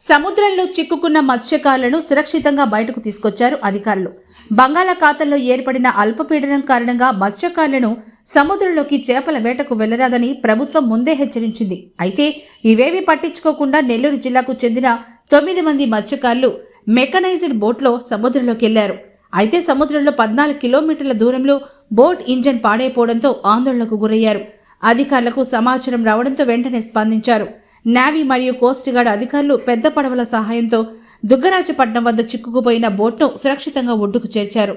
సముద్రంలో చిక్కుకున్న మత్స్యకారులను సురక్షితంగా బయటకు తీసుకొచ్చారు అధికారులు. బంగాళాఖాతంలో ఏర్పడిన అల్పపీడనం కారణంగా మత్స్యకారులను సముద్రంలోకి చేపల వేటకు వెళ్ళరాదని ప్రభుత్వం ముందే హెచ్చరించింది. అయితే ఇవేవి పట్టించుకోకుండా నెల్లూరు జిల్లాకు చెందిన తొమ్మిది మంది మత్స్యకారులు మెకనైజ్డ్ బోట్లో సముద్రంలోకి వెళ్ళారు. అయితే సముద్రంలో పద్నాలుగు కిలోమీటర్ల దూరంలో బోట్ ఇంజన్ పాడైపోవడంతో ఆందోళనకు గురయ్యారు. అధికారులకు సమాచారం రావడంతో వెంటనే స్పందించారు. నావీ మరియు కోస్ట్ గార్డ్ అధికారులు పెద్ద పడవల సహాయంతో దుగ్గరాజపట్నం వద్ద చిక్కుకుపోయిన బోట్ను సురక్షితంగా ఒడ్డుకు చేర్చారు.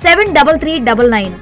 seven double three double nine